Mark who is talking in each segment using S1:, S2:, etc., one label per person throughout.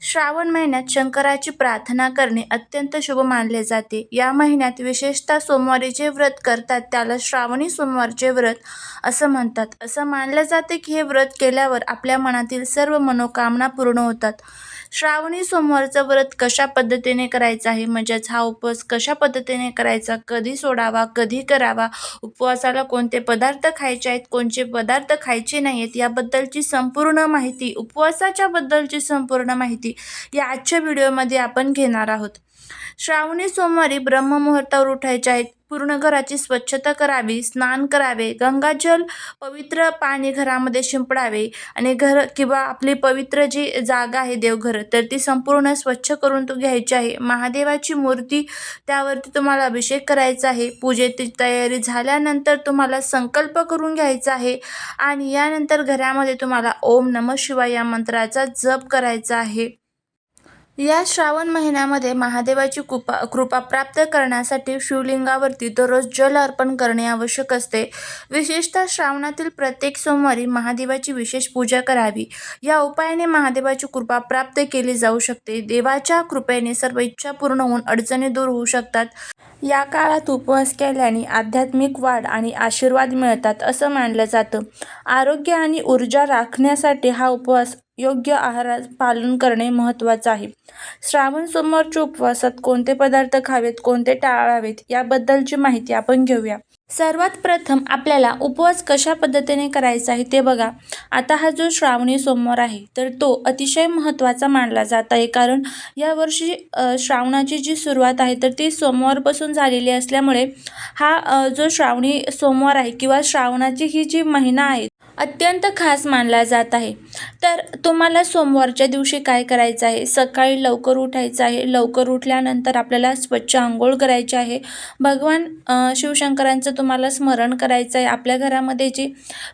S1: श्रावण महिन्यात शंकराची प्रार्थना करणे अत्यंत शुभ मानले जाते. या महिन्यात विशेषतः सोमवारी जे व्रत करतात त्याला श्रावणी सोमवारचे व्रत असं म्हणतात. असं मानलं जाते की हे व्रत केल्यावर आपल्या मनातील सर्व मनोकामना पूर्ण होतात. श्रावणी सोमवारचं व्रत कशा पद्धतीने करायचं आहे? म्हणजेच हा उपवास कशा पद्धतीने करायचा? कधी सोडावा? कधी करावा? उपवासाला कोणते पदार्थ खायचे आहेत? कोणते पदार्थ खायचे नाही आहेत याबद्दलची संपूर्ण माहिती उपवासाच्या बद्दलची संपूर्ण माहिती या आजच्या व्हिडिओमध्ये आपण घेणार आहोत. श्रावणी सोमवारी ब्रह्ममुहूर्तावर उठायचे आहेत. पूर्ण घराची स्वच्छता करावी स्नान करावे गंगाजल पवित्र पाणी घरामध्ये शिंपडावे आणि घर किंवा आपली पवित्र जी जागा आहे देवघर तर ती संपूर्ण स्वच्छ करून तो घ्यायची आहे. महादेवाची मूर्ती त्यावरती तुम्हाला अभिषेक करायचा आहे. पूजेची तयारी झाल्यानंतर तुम्हाला संकल्प करून घ्यायचा आहे आणि यानंतर घरामध्ये तुम्हाला ओम नम शिवाय या मंत्राचा जप करायचा आहे. या श्रावण महिन्यामध्ये महादेवाची कृपा कृपा प्राप्त करण्यासाठी शिवलिंगावरती दररोज जल अर्पण करणे आवश्यक असते. विशेषतः श्रावणातील प्रत्येक सोमवारी महादेवाची विशेष पूजा करावी. या उपायाने महादेवाची कृपा प्राप्त केली जाऊ शकते. देवाच्या कृपेने सर्व इच्छा पूर्ण होऊन अडचणी दूर होऊ शकतात. या काळात उपवास केल्याने आध्यात्मिक वाढ आणि आशीर्वाद मिळतात असं मानलं जातं. आरोग्य आणि ऊर्जा राखण्यासाठी हा उपवास योग्य आहारात पालन करणे महत्त्वाचं आहे. श्रावण सोमवारच्या उपवासात कोणते पदार्थ खावेत कोणते टाळावेत याबद्दलची माहिती आपण घेऊया. सर्वात प्रथम आपल्याला उपवास कशा पद्धतीने करायचा आहे ते बघा. आता हा जो श्रावणी सोमवार आहे तर तो अतिशय महत्त्वाचा मानला जात आहे. कारण यावर्षी श्रावणाची जी सुरुवात आहे तर ती सोमवारपासून झालेली असल्यामुळे हा जो श्रावणी सोमवार आहे किंवा श्रावणाची ही जी महिना आहे अत्यंत खास मानला जात आहे. तर तुम्हाला सोमवारच्या दिवशी काय करायचं आहे? सकाळी लवकर उठायचं आहे. लवकर उठल्यानंतर आपल्याला स्वच्छ आंघोळ करायची आहे. भगवान शिवशंकरांचं तुम्हाला स्मरण करायचं आहे. आपल्या घरामध्ये जी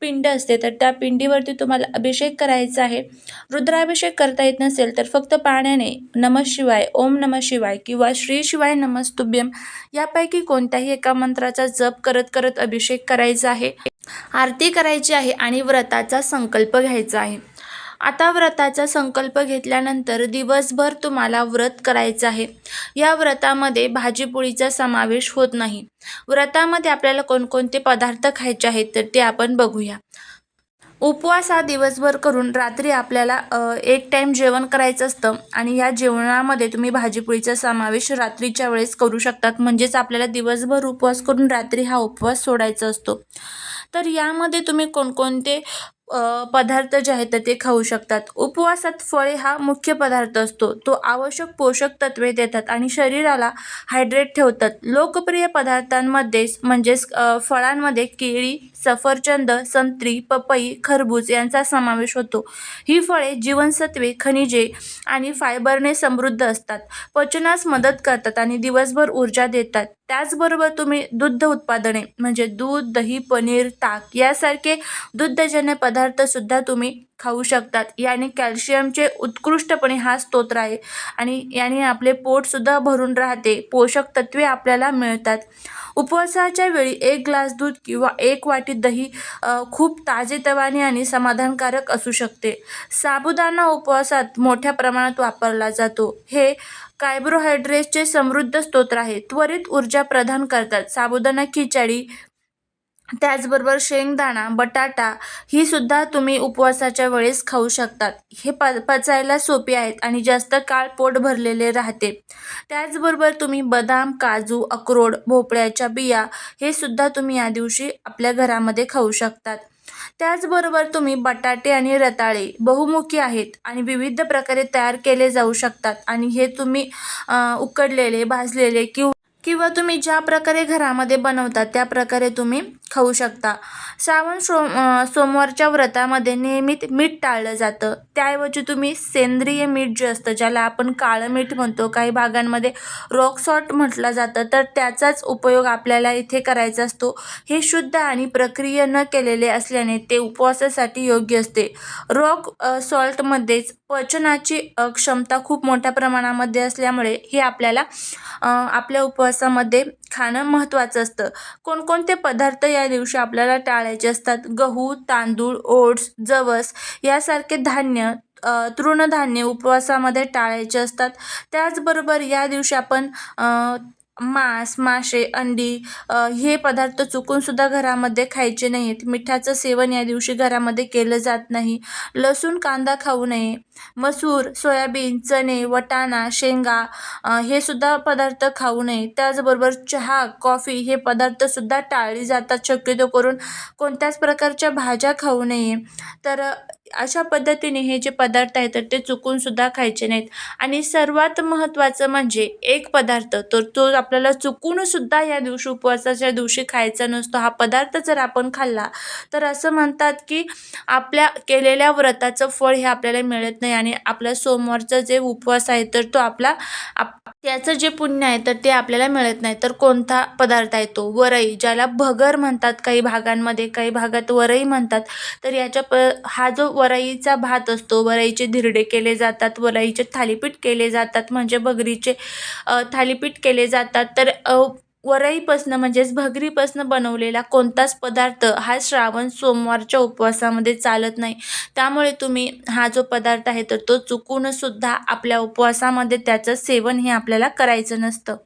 S1: पिंड असते तर त्या पिंडीवरती तुम्हाला अभिषेक करायचा आहे. रुद्राभिषेक करता येत नसेल तर फक्त पाण्याने नम शिवाय ओम नम शिवाय किंवा श्री शिवाय नमस्तुभ्यम यापैकी कोणत्याही एका मंत्राचा जप करत करत अभिषेक करायचा आहे. आरती करायची आहे आणि व्रताचा संकल्प घ्यायचा आहे. आता व्रताचा संकल्प घेतल्यानंतर दिवसभर तुम्हाला व्रत करायचं आहे. या व्रतामध्ये भाजीपोळीचा समावेश होत नाही. व्रतामध्ये आपल्याला कोणकोणते पदार्थ खायचे आहेत तर ते आपण बघूया. उपवास हा दिवसभर करून रात्री आपल्याला एक टाईम जेवण करायचं असतं आणि या जेवणामध्ये तुम्ही भाजीपोळीचा समावेश रात्रीच्या वेळेस करू शकतात. म्हणजेच आपल्याला दिवसभर उपवास करून रात्री हा उपवास सोडायचा असतो. तर यामध्ये तुम्ही कोणकोणते पदार्थ जे आहेत तर ते खाऊ शकतात. उपवासात फळे हा मुख्य पदार्थ असतो. तो आवश्यक पोषक तत्वे देतात आणि शरीराला हायड्रेट ठेवतात. लोकप्रिय पदार्थांमध्येच म्हणजेच फळांमध्ये केळी सफरचंद संत्री पपई खरबूज यांचा समावेश होतो. ही फळे जीवनसत्वे खनिजे आणि फायबरने समृद्ध असतात. पचनास मदत करतात आणि दिवसभर ऊर्जा देतात. त्याचबरोबर तुम्ही दुग्ध उत्पादने म्हणजे दूध दही पनीर ताक यासारखे दुग्धजन्य पदार्थसुद्धा तुम्ही खाऊ शकतात. याने कॅल्शियमचे उत्कृष्टपणे हा स्तोत्र आहे आणि याने आपले पोटसुद्धा भरून राहते. पोषक तत्वे आपल्याला मिळतात. उपवासाच्या वेळी एक ग्लास दूध किंवा एक वाटी दही खूप ताजेतवाने आणि समाधानकारक असू शकते. साबुदाणा उपवासात मोठ्या प्रमाणात वापरला जातो. हे कार्बोहायड्रेट्सचे समृद्ध स्तोत्र आहे. त्वरित ऊर्जा प्रदान करतात. साबुदाणा खिचडी त्याचबरोबर शेंगदाणा बटाटा ही सुद्धा तुम्ही उपवासाच्या वेळेस खाऊ शकतात. हे प पचायला सोपे आहेत आणि जास्त काळ पोट भरलेले राहते. त्याचबरोबर तुम्ही बदाम काजू अक्रोड भोपळ्याच्या बिया हे सुद्धा तुम्ही या दिवशी आपल्या घरामध्ये खाऊ शकतात. त्याचबरोबर तुम्ही बटाटे आणि रताळे बहुमुखी आहेत आणि विविध प्रकारे तयार केले जाऊ शकतात आणि हे तुम्ही उकडलेले भाजलेले किंवा किंवा तुम्ही ज्या प्रकारे घरामध्ये बनवता त्या प्रकारे तुम्ही खाऊ शकता. श्रावण सो सोमवारच्या व्रतामध्ये नियमित मीठ टाळलं जातं. त्याऐवजी तुम्ही सेंद्रिय मीठ जे असतं ज्याला आपण काळं मीठ म्हणतो काही भागांमध्ये रॉक सॉल्ट म्हटलं जातं तर त्याचाच उपयोग आपल्याला इथे करायचा असतो. हे शुद्ध आणि प्रक्रिया न केलेले असल्याने ते उपवासासाठी योग्य असते. रॉक सॉल्टमध्येच पचनाची क्षमता खूप मोठ्या प्रमाणामध्ये असल्यामुळे हे आपल्याला आपल्या उपवासामध्ये खाणं महत्त्वाचं असतं. कोणकोणते पदार्थ या दिवशी आपल्याला टाळायचे असतात. गहू तांदूळ ओट्स जवस यासारखे धान्य तृणधान्य उपवासामध्ये टाळायचे असतात. त्याचबरोबर या दिवशी आपण मांस मासे अंडी हे पदार्थ चुकूनसुद्धा घरामध्ये खायचे नाही आहेत मिठाचं सेवन या दिवशी घरामध्ये केलं जात नाही. लसूण कांदा खाऊ नये. मसूर सोयाबीन चणे वटाणा शेंगा हे सुद्धा पदार्थ खाऊ नये. त्याचबरोबर चहा कॉफी हे पदार्थसुद्धा टाळली जातात. शक्यतो करून कोणत्याच प्रकारच्या भाज्या खाऊ नये. तर अशा पद्धतीने हे जे पदार्थ आहेत तर ते चुकूनसुद्धा खायचे नाहीत. आणि सर्वात महत्त्वाचं म्हणजे एक पदार्थ तर तो आपल्याला चुकूनसुद्धा या दिवशी उपवासाच्या दिवशी खायचा नसतो. हा पदार्थ जर आपण खाल्ला तर असं म्हणतात की आपल्या केलेल्या व्रताचं फळ हे आपल्याला मिळत नाही आणि आपल्या सोमवारचा जे उपवास आहे तर तो आपला आप त्याचं जे पुण्य आहे तर ते आपल्याला मिळत नाही. तर कोणता पदार्थ आहे तो? वरई ज्याला भगर म्हणतात काही भागांमध्ये काही भागात वरई म्हणतात. तर याच्या प हा जो वरईचा भात असतो वरईचे धिरडे केले जातात वरईचे थालीपीठ केले जातात म्हणजे भगरीचे थालीपीठ केले जातात. तर वरईपासनं म्हणजेच भगरीपासनं बनवलेला कोणताच पदार्थ हा श्रावण सोमवारच्या उपवासामध्ये चालत नाही. त्यामुळे तुम्ही हा जो पदार्थ आहे तर तो चुकूनसुद्धा आपल्या उपवासामध्ये त्याचं सेवन हे आपल्याला करायचं नसतं.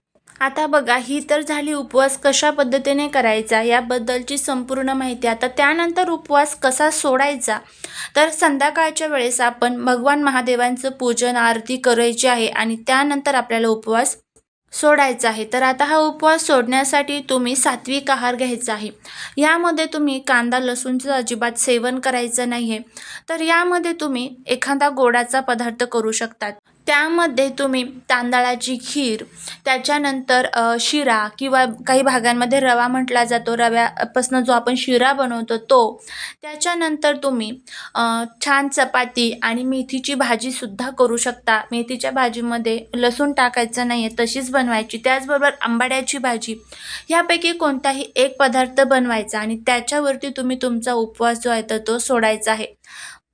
S1: आता बघा ही तर झाली उपवास कशा पद्धतीने करायचा याबद्दलची संपूर्ण माहिती. आता त्यानंतर उपवास कसा सोडायचा? तर संध्याकाळच्या वेळेस आपण भगवान महादेवांचं पूजन आरती करायची आहे आणि त्यानंतर आपल्याला उपवास सोडायचा आहे. तर आता हा उपवास सोडण्यासाठी तुम्ही सात्विक आहार घ्यायचा आहे. यामध्ये तुम्ही कांदा लसूणचं अजिबात सेवन करायचं नाही आहे तर यामध्ये तुम्ही एखादा गोडाचा पदार्थ करू शकतात. त्यामध्ये तुम्ही तांदळाची खीर त्याच्यानंतर शिरा किंवा काही भागांमध्ये रवा म्हटला जातो. रव्यापासून जो आपण शिरा बनवतो तो. त्याच्यानंतर तुम्ही छान चपाती आणि मेथीची भाजीसुद्धा करू शकता. मेथीच्या भाजीमध्ये लसूण टाकायचं नाही आहे तशीच बनवायची. त्याचबरोबर आंबाड्याची भाजी. ह्यापैकी कोणताही एक पदार्थ बनवायचा आणि त्याच्यावरती तुम्ही तुमचा उपवास जो आहे तर तो सोडायचा आहे.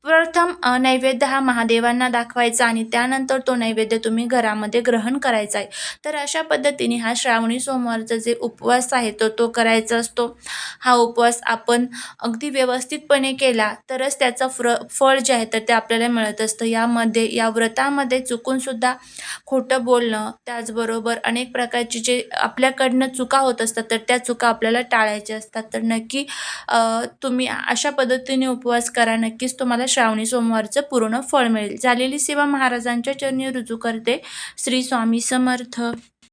S1: प्रथम नैवेद्य हा महादेवांना दाखवायचा आणि त्यानंतर तो नैवेद्य तुम्ही घरामध्ये ग्रहण करायचा आहे. तर अशा पद्धतीने हा श्रावणी सोमवारचा जे उपवास आहे तो तो करायचा असतो. हा उपवास आपण अगदी व्यवस्थितपणे केला तरच त्याचं फ्र फळ जे आहे तर ते आपल्याला मिळत असतं. यामध्ये या व्रतामध्ये चुकूनसुद्धा खोटं बोलणं त्याचबरोबर अनेक प्रकारची जे आपल्याकडनं चुका होत असतात तर त्या चुका आपल्याला टाळायच्या असतात. तर नक्की तुम्ही अशा पद्धतीने उपवास करा. नक्कीच तुम्हाला श्रावणी सोमवारचं पूर्ण फळ मिळेल. झालेली सेवा महाराजांच्या चरणी रुजू करते. श्री स्वामी समर्थ.